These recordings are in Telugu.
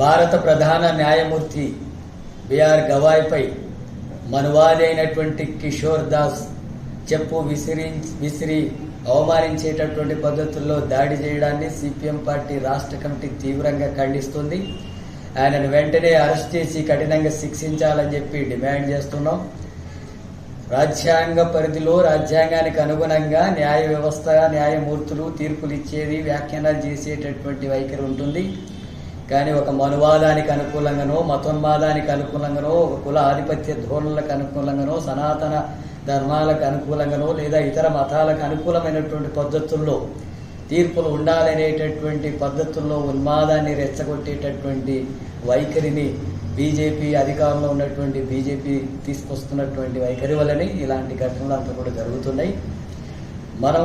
భారత ప్రధాన న్యాయమూర్తి బిఆర్ గవాయ్పై మనువాదైనటువంటి కిషోర్ దాస్ చెప్పు విసిరి విసిరి అవమానించేటటువంటి పద్ధతుల్లో దాడి చేయడాన్ని సిపిఎం పార్టీ రాష్ట్ర కమిటీ తీవ్రంగా ఖండిస్తుంది. ఆయనను వెంటనే అరెస్ట్ చేసి కఠినంగా శిక్షించాలని చెప్పి డిమాండ్ చేస్తున్నాం. రాజ్యాంగ పరిధిలో రాజ్యాంగానికి అనుగుణంగా న్యాయ వ్యవస్థ న్యాయమూర్తులు తీర్పులు ఇచ్చేది వ్యాఖ్యానాలు చేసేటటువంటి వైఖరి ఉంటుంది. కానీ ఒక మనువాదానికి అనుకూలంగానో మతోన్మాదానికి అనుకూలంగానో ఒక కుల ఆధిపత్య ధోరణులకు అనుకూలంగానో సనాతన ధర్మాలకు అనుకూలంగానో లేదా ఇతర మతాలకు అనుకూలమైనటువంటి పద్ధతుల్లో తీర్పులు ఉండాలనేటటువంటి పద్ధతుల్లో ఉన్మాదాన్ని రెచ్చగొట్టేటటువంటి వైఖరిని బీజేపీ అధికారంలో ఉన్నటువంటి బీజేపీ తీసుకొస్తున్నటువంటి వైఖరి వల్లనే ఇలాంటి ఘటనలు అంతా కూడా జరుగుతున్నాయి. మనం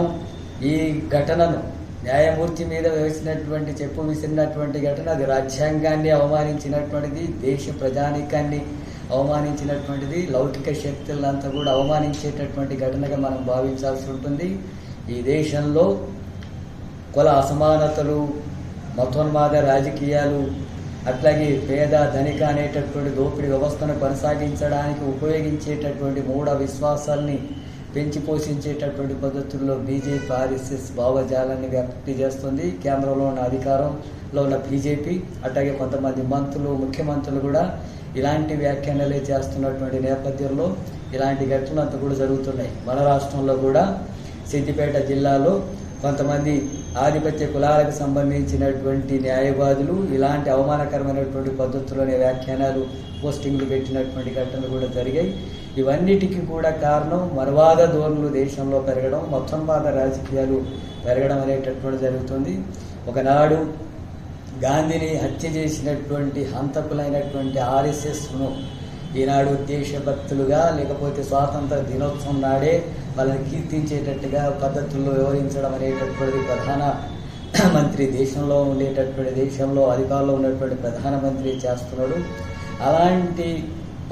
ఈ ఘటనను న్యాయమూర్తి మీద వేసినటువంటి చెప్పు విసిరినటువంటి ఘటన అది రాజ్యాంగాన్ని అవమానించినటువంటిది దేశ ప్రజానీకాన్ని అవమానించినటువంటిది లౌకిక శక్తులంతా కూడా అవమానించేటటువంటి ఘటనగా మనం భావించాల్సి ఉంటుంది. ఈ దేశంలో కుల అసమానతలు మతోన్మాద రాజకీయాలు అట్లాగే పేద ధనిక అనేటటువంటి దోపిడీ వ్యవస్థను కొనసాగించడానికి ఉపయోగించేటటువంటి మూఢ విశ్వాసాల్ని పెంచి పోషించేటటువంటి పద్ధతుల్లో బీజేపీ ఆర్ఎస్ఎస్ భావజాలాన్ని వ్యాప్తి చేస్తుంది. కేంద్రంలో ఉన్న అధికారంలో ఉన్న బీజేపీ అట్లాగే కొంతమంది మంత్రులు ముఖ్యమంత్రులు కూడా ఇలాంటి వ్యాఖ్యానాలే చేస్తున్నటువంటి నేపథ్యంలో ఇలాంటి ఘటనలు అంతా కూడా జరుగుతున్నాయి. మన రాష్ట్రంలో కూడా సిద్దిపేట జిల్లాలో కొంతమంది ఆధిపత్య కులాలకు సంబంధించినటువంటి న్యాయవాదులు ఇలాంటి అవమానకరమైనటువంటి పద్ధతుల్లోనే వ్యాఖ్యానాలు పోస్టింగ్లు పెట్టినటువంటి ఘటనలు కూడా జరిగాయి. ఇవన్నిటికీ కూడా కారణం మర్వాద ధోరణులు దేశంలో పెరగడం మొత్తంపాద రాజకీయాలు పెరగడం అనేటటువంటి జరుగుతుంది. ఒకనాడు గాంధీని హత్య చేసినటువంటి హంతకులైనటువంటి ఆర్ఎస్ఎస్ను ఈనాడు దేశభక్తులుగా లేకపోతే స్వాతంత్ర దినోత్సవం నాడే వాళ్ళని కీర్తించేటట్టుగా పద్ధతుల్లో వ్యవహరించడం అనేటటువంటిది ప్రధాన మంత్రి దేశంలో ఉండేటటువంటి దేశంలో అధికారంలో ఉన్నటువంటి ప్రధానమంత్రి చేస్తున్నాడు. అలాంటి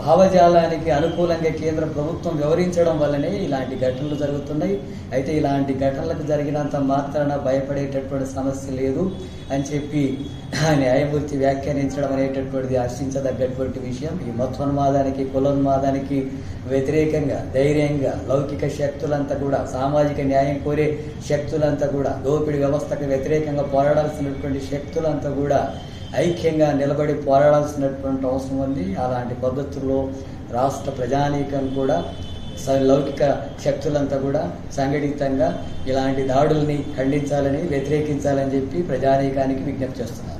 భావజాలానికి అనుకూలంగా కేంద్ర ప్రభుత్వం వ్యవహరించడం వల్లనే ఇలాంటి ఘటనలు జరుగుతున్నాయి. అయితే ఇలాంటి ఘటనలకు జరిగినంత మాత్రాన భయపడేటటువంటి సమస్య లేదు అని చెప్పి న్యాయమూర్తి వ్యాఖ్యానించడం అనేటటువంటిది హర్షించదగ్గటువంటి విషయం. ఈ మతోన్మాదానికి కులోన్మాదానికి వ్యతిరేకంగా ధైర్యంగా లౌకిక శక్తులంతా కూడా సామాజిక న్యాయం కోరే శక్తులంతా కూడా దోపిడీ వ్యవస్థకు వ్యతిరేకంగా పోరాడాల్సినటువంటి శక్తులంతా కూడా ఐక్యంగా నిలబడి పోరాడాల్సినటువంటి అవసరం ఉంది. అలాంటి పద్ధతుల్లో రాష్ట్ర ప్రజానీకం కూడా స- లౌకిక శక్తులంతా కూడా సంఘటితంగా ఇలాంటి దాడుల్ని ఖండించాలని వ్యతిరేకించాలని చెప్పి ప్రజానీకానికి విజ్ఞప్తి చేస్తున్నారు